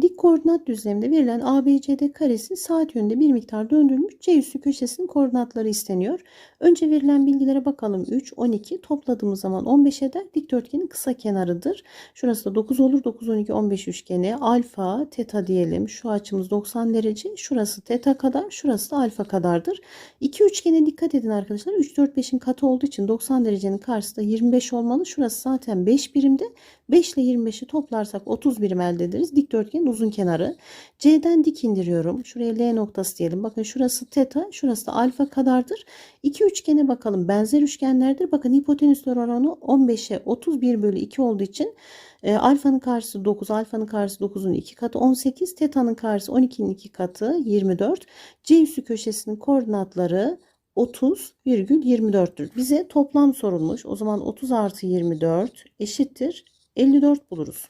Dik koordinat düzleminde verilen ABCD karesi saat yönünde bir miktar döndürülmüş C üssü köşesinin koordinatları isteniyor. Önce verilen bilgilere bakalım. 3, 12 topladığımız zaman 15 eder. Dikdörtgenin kısa kenarıdır. Şurası da 9 olur. 9, 12, 15 üçgeni. Alfa, teta diyelim. Şu açımız 90 derece. Şurası teta kadar. Şurası da alfa kadardır. İki üçgene dikkat edin arkadaşlar. 3, 4, 5'in katı olduğu için 90 derecenin karşısı da 25 olmalı. Şurası zaten 5 birimde. 5 ile 25'i toplarsak 30 birim elde ederiz. Dikdörtgenin uzun kenarı. C'den dik indiriyorum. Şuraya L noktası diyelim. Bakın şurası teta, şurası da alfa kadardır. İki üçgene bakalım. Benzer üçgenlerdir. Bakın hipotenüsler oranı 15'e 31 bölü 2 olduğu için e, alfanın karşısı 9, alfanın karşısı 9'un 2 katı 18, teta'nın karşısı 12'nin 2 katı 24. C üssü köşesinin koordinatları 30,24'tür. Bize toplam sorulmuş. O zaman 30 artı 24 eşittir 54 buluruz.